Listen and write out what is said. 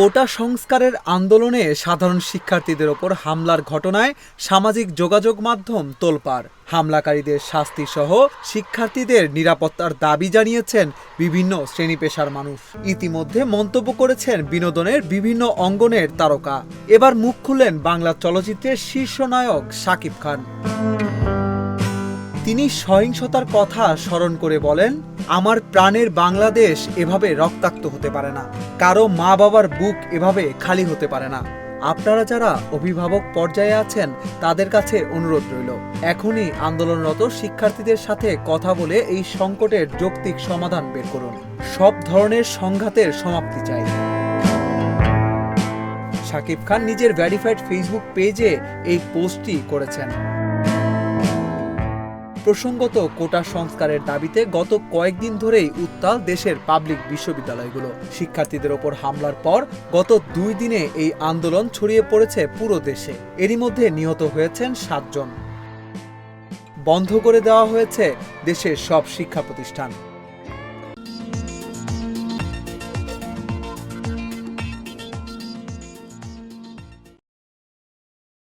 কোটা সংস্কারের আন্দোলনে সাধারণ শিক্ষার্থীদের ওপর হামলার ঘটনায় সামাজিক যোগাযোগ মাধ্যম তোলপাড়। হামলাকারীদের শাস্তি সহ শিক্ষার্থীদের নিরাপত্তার দাবি জানিয়েছেন বিভিন্ন শ্রেণি পেশার মানুষ। ইতিমধ্যে মন্তব্য করেছেন বিনোদনের বিভিন্ন অঙ্গনের তারকা। এবার মুখ খুললেন বাংলা চলচ্চিত্রের শীর্ষ নায়ক শাকিব খান। তিনি সহিংসতার কথা স্মরণ করে বলেন, আমার প্রাণের বাংলাদেশ এভাবে রক্তাক্ত হতে পারে না। কারও মা বাবার বুক এভাবে খালি হতে পারে না। আপনারা যারা অভিভাবক পর্যায়ে আছেন, তাদের কাছে অনুরোধ রইল, এখনই আন্দোলনরত শিক্ষার্থীদের সাথে কথা বলে এই সংকটের যৌক্তিক সমাধান বের করুন। সব ধরনের সংঘাতের সমাপ্তি চাই। শাকিব খান নিজের ভ্যারিফাইড ফেসবুক পেজে এই পোস্টটি করেছেন। প্রসঙ্গত কোটা সংস্কারের দাবিতে গত কয়েকদিন ধরেই উত্তাল দেশের পাবলিক বিশ্ববিদ্যালয়গুলো। শিক্ষার্থীদের ওপর হামলার পর গত দুই দিনে এই আন্দোলন ছড়িয়ে পড়েছে পুরো দেশে। এরই মধ্যে নিহত হয়েছেন সাতজন। বন্ধ করে দেওয়া হয়েছে দেশের সব শিক্ষা প্রতিষ্ঠান।